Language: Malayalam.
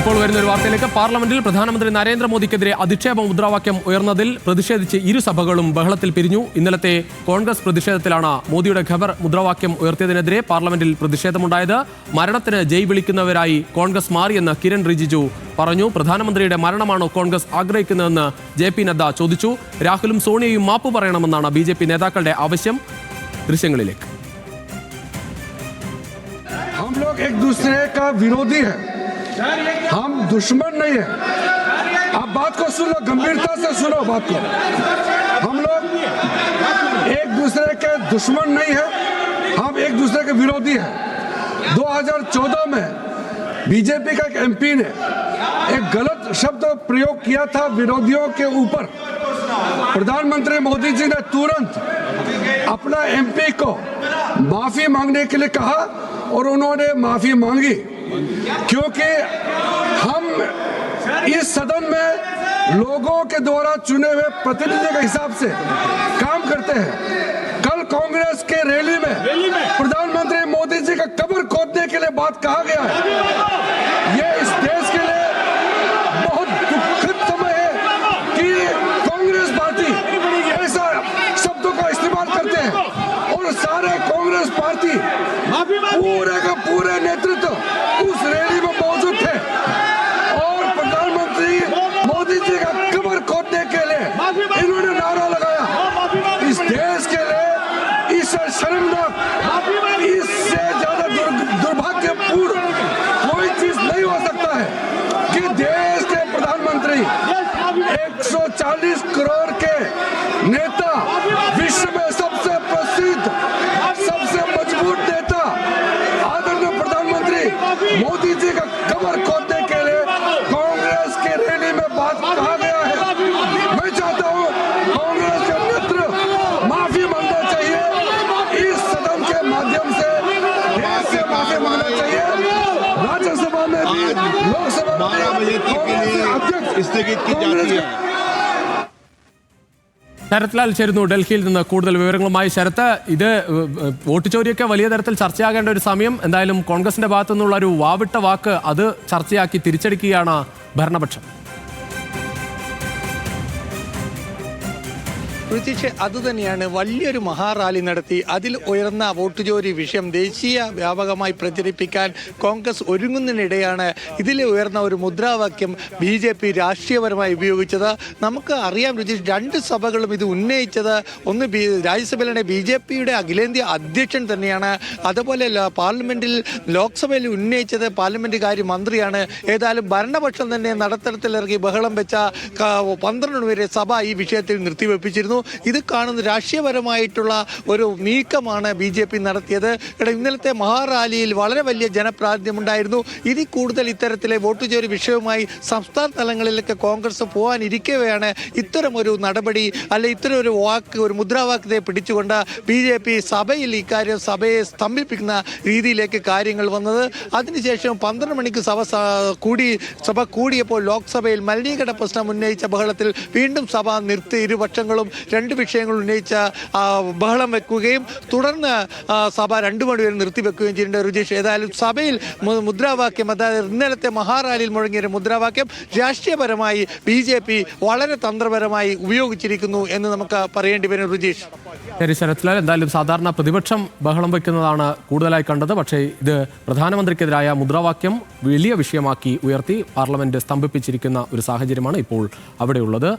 ഇപ്പോൾ വരുന്ന ഒരു വാർത്തയിലേക്ക് പാർലമെന്റിൽ പ്രധാനമന്ത്രി നരേന്ദ്രമോദിക്കെതിരെ അധിക്ഷേപ മുദ്രാവാക്യം ഉയർന്നതിൽ പ്രതിഷേധിച്ച് ഇരു സഭകളും ബഹളത്തിൽ പിരിഞ്ഞു ഇന്നലത്തെ കോൺഗ്രസ് പ്രതിഷേധത്തിലാണ് മോദിയുടെ ഖബർ മുദ്രാവാക്യം ഉയർത്തിയതിനെതിരെ പാർലമെന്റിൽ പ്രതിഷേധമുണ്ടായത് മരണത്തിന് ജയ് വിളിക്കുന്നവരായി കോൺഗ്രസ് മാറിയെന്ന് കിരൺ റിജിജു പറഞ്ഞു പ്രധാനമന്ത്രിയുടെ മരണമാണോ കോൺഗ്രസ് ആഗ്രഹിക്കുന്നതെന്ന് ജെ പി നദ്ദ ചോദിച്ചു രാഹുലും സോണിയയും മാപ്പ് പറയണമെന്നാണ് ബി ജെ പി നേതാക്കളുടെ ആവശ്യം ദൃശ്യങ്ങളിലേക്ക് हम लोग एक दूसरे का विरोधी है हम दुश्मन नहीं है। आप बात को सुनो गंभीरता से सुनो बात को। हम लोग एक दूसरे के दुश्मन नहीं है, हम एक दूसरे के विरोधी हैं। 2014 में बीजेपी का एक एमपी ने एक गलत शब्द प्रयोग किया था विरोधियों के ऊपर। प्रधानमंत्री मोदी जी ने तुरंत अपना एमपी को माफ़ी मांगने के लिए कहा और उन्होंने माफ़ी मांगी। क्योंकि हम इस सदन में लोगों के द्वारा चुने हुए प्रतिनिधि के हिसाब से काम करते हैं। कल कांग्रेस के रैली में प्रधानमंत्री मोदी जी का कब्र खोदने के लिए बात कहा गया है। ये इस देश के लिए बहुत दुखद समय है कि कांग्रेस पार्टी ऐसा शब्दों का इस्तेमाल करते हैं और सारे कांग्रेस पार्टी पूरे का पूरे नेतृत्व उस रैली में मौजूद थे और प्रधानमंत्री मोदी जी का कमर खोदने के लिए इन्होंने नारा लगाया इस देश के लिए इससे शर्मनाक इससे ज़्यादा दुर्भाग्यपूर्ण कोई चीज़ नहीं हो सकता है कि देश के प्रधानमंत्री 140 करोड़ के नेता विश्व में सबसे प्रसिद्ध, सबसे मज़बूत नेता आदरणीय प्रधानमंत्री मोदी जी का कमर लोकसभा में बारह बजे भी तक के कांग्रेस के लिए अध्यक्ष स्थगित की कांग्रेस जाती के है ശരത്ലാൽ ചേരുന്നു ഡൽഹിയിൽ നിന്ന് കൂടുതൽ വിവരങ്ങളുമായി ശരത്ത് ഇത് ഏഹ്, ഏഹ്, വോട്ട് ചോരിയൊക്കെ വലിയ തരത്തിൽ ചർച്ചയാകേണ്ട ഒരു സമയം എന്തായാലും കോൺഗ്രസിന്റെ ഭാഗത്തു നിന്നുള്ള ഒരു വാവിട്ട വാക്ക് അത് ചർച്ചയാക്കി തിരിച്ചടിക്കുകയാണ് ഭരണപക്ഷം പ്രത്യേകിച്ച് അതുതന്നെയാണ് വലിയൊരു മഹാറാലി നടത്തി. അതിൽ ഉയർന്ന വോട്ട് ജോലി വിഷയം ദേശീയ വ്യാപകമായി പ്രചരിപ്പിക്കാൻ കോൺഗ്രസ് ഒരുങ്ങുന്നതിനിടെയാണ് ഇതിൽ ഉയർന്ന ഒരു മുദ്രാവാക്യം ബി ജെ പി രാഷ്ട്രീയപരമായി ഉപയോഗിച്ചത്. നമുക്ക് അറിയാം രുചിഷ് രണ്ട് സഭകളും ഇത് ഉന്നയിച്ചത്. ഒന്ന് ബി രാജ്യസഭയിലെ ബി ജെ പിയുടെ അഖിലേന്ത്യാ അധ്യക്ഷൻ തന്നെയാണ്. അതുപോലെ പാർലമെന്റിൽ ലോക്സഭയിൽ ഉന്നയിച്ചത് പാർലമെന്റ് കാര്യ മന്ത്രിയാണ്. ഏതായാലും ഭരണപക്ഷം തന്നെ നടത്തരത്തിലിറങ്ങി ബഹളം വെച്ച പന്ത്രണ്ട് വരെ സഭ ഈ വിഷയത്തിൽ നിർത്തിവെപ്പിച്ചിരുന്നു. ഇത് കാണുന്ന രാഷ്ട്രീയപരമായിട്ടുള്ള ഒരു നീക്കമാണ് ബി ജെ പി നടത്തിയത്. ഇന്നലത്തെ മഹാറാലിയിൽ വളരെ വലിയ ജനപ്രാതിനിധ്യമുണ്ടായിരുന്നു ഇനി കൂടുതൽ ഇത്തരത്തിലെ വോട്ട് ചോരി വിഷയവുമായി സംസ്ഥാന തലങ്ങളിലൊക്കെ കോൺഗ്രസ് പോകാനിരിക്കവെയാണ് ഒരു നടപടി അല്ലെ ഇത്തരം ഒരു വാക്ക് ഒരു മുദ്രാവാക്യത്തെ പിടിച്ചുകൊണ്ട് ബി ജെ പി സഭയിൽ ഇക്കാര്യം സഭയെ സ്തംഭിപ്പിക്കുന്ന രീതിയിലേക്ക് കാര്യങ്ങൾ വന്നത്. അതിനുശേഷം പന്ത്രണ്ട് മണിക്ക് സഭ കൂടി സഭ കൂടിയപ്പോൾ ലോക്സഭയിൽ മലിനീകരണ പ്രശ്നം ഉന്നയിച്ച ബഹളത്തിൽ വീണ്ടും സഭ നിർത്തി. ഇരുപക്ഷങ്ങളും രണ്ട് വിഷയങ്ങൾ ഉന്നയിച്ച ബഹളം വെക്കുകയും തുടർന്ന് സഭ രണ്ടു മണിവരെ നിർത്തിവെക്കുകയും ചെയ്യേണ്ട രുചീഷ് ഏതായാലും സഭയിൽ മുദ്രാവാക്യം അതായത് ഇന്നലത്തെ മഹാറാലിയിൽ മുഴങ്ങിയ മുദ്രാവാക്യം രാഷ്ട്രീയപരമായി ബി ജെ പി വളരെ തന്ത്രപരമായി ഉപയോഗിച്ചിരിക്കുന്നു എന്ന് നമുക്ക് പറയേണ്ടി വരും. രുചീഷ് ശരി ശരത്ലാൽ എന്തായാലും സാധാരണ പ്രതിപക്ഷം ബഹളം വയ്ക്കുന്നതാണ് കൂടുതലായി കണ്ടത്. പക്ഷേ ഇത് പ്രധാനമന്ത്രിക്കെതിരായ മുദ്രാവാക്യം വലിയ വിഷയമാക്കി ഉയർത്തി പാർലമെന്റ് സ്തംഭിപ്പിച്ചിരിക്കുന്ന ഒരു സാഹചര്യമാണ് ഇപ്പോൾ അവിടെയുള്ളത്.